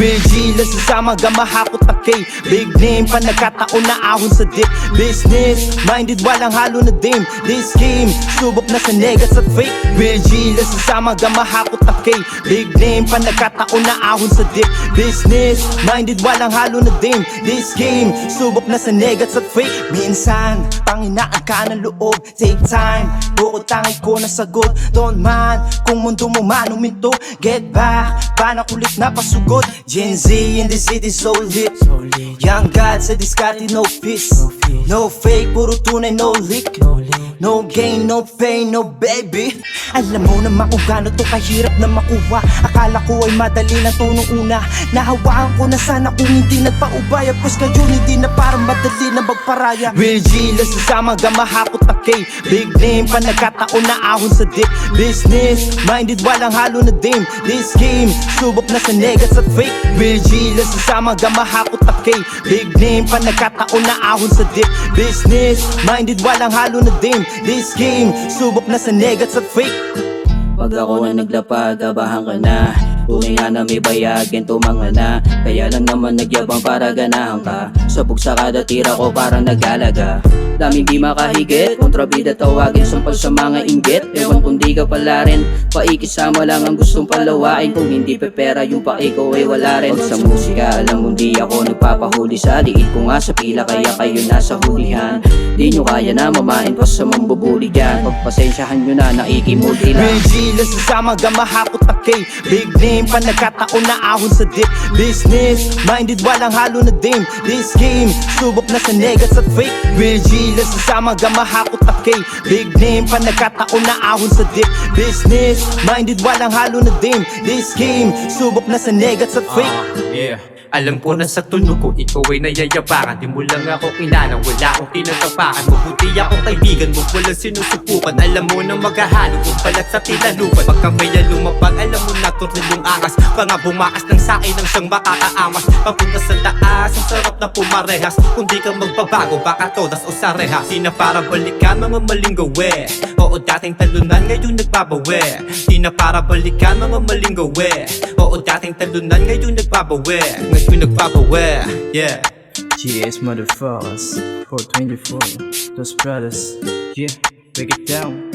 Real G, lasasama gamahakot na K Big name, pa nagkataon na ahon sa dip Business, minded, walang halo na dame This game, subok na sa negas at fake. Real G, lasasama gamahakot na K Big name, pa nagkataon na ahon sa dip Business, minded, walang halo na dame This game, subok na sa negas at fake. Minsan, panginaan ka ng loob. Take time, bukod tangi ko na sagot. Don't mind, kung mundo mo man uminto Get back, paano kulit na pasugod. Gen Z in the city so lit. Young God sa diskarte no peace. No fake, puro tunay no leak No gain, no pain, no baby. Alam mo naman kung gaano to kahirap na makuha. Akala ko ay madali na to nung una. Nahawaan ko na sana kung hindi nagpaubaya Pues kayo hindi na parang madali na magparaya. Real G, lasasama gamahakot na K Big name, pa nagkataon na ahon sa dip. Business, minded, walang halo na dame This game, subok na sa negas at fake. Real G, lasasama gamahakot na K Big name, pa nagkataon na ahon sa dip. Business, minded, walang halo na dame This game, subok na sa negas at fake Pag ako na naglapag, abahan ka na Tunay nga na may bayagin, tumanga na. Kaya lang naman nagyabang para ganahan ka. Sabog sa kada tira ko parang nagalaga. Daming di makahigit, kontrabida tawagin. Sumpal sa mga inggit, ewan kung di ka pala rin. Paikisama lang ang gustong palawain. Kung hindi pepera yung paiko ay wala rin. Sa musika, alam mo di ako nagpapahuli. Sa liit ko nga sa pila, kaya kayo nasa hulihan. Di nyo kaya na mamain pa sa mambubuli dyan. Pagpasensyahan nyo na, naikimulti lang. Real G, lasasama gamahakot na K Big name, pa nagkataon na ahon sa dip. Business, minded, walang halo na dame This game, subok na sa negas at fake. Real G, lasasama gamahakot na K Big name, pa nagkataon na ahon sa dip. Business, minded, walang halo na dame This game, subok na sa negas at fake. Ah, yeah. Alam ko na sa tunog ko, ikaw ay nayayabangan. Di mo lang ako kinanang, wala akong tinatapakan Mabuti akong kaibigan mo, walang sinusubukan. Alam mo na maghahalo kung palat sa tilalupan. Pagka may lumapag, alam mo na tornilong angas. Mga bumakas ng sain ang siyang makakaamas. Papunta sa taas, ang sarap na pumarehas. Kung di ka magbabago, baka todas o sarehas. Di na para balikan mga maling gawe Oo dating talunan, ngayon nagbabawi. Di na para balikan mga maling gawe Oo dating talunan, ngayon nagbabawi Ngayon nagbabawi Yeah. GS motherfuckers. 424 Those brothers. Yeah break it down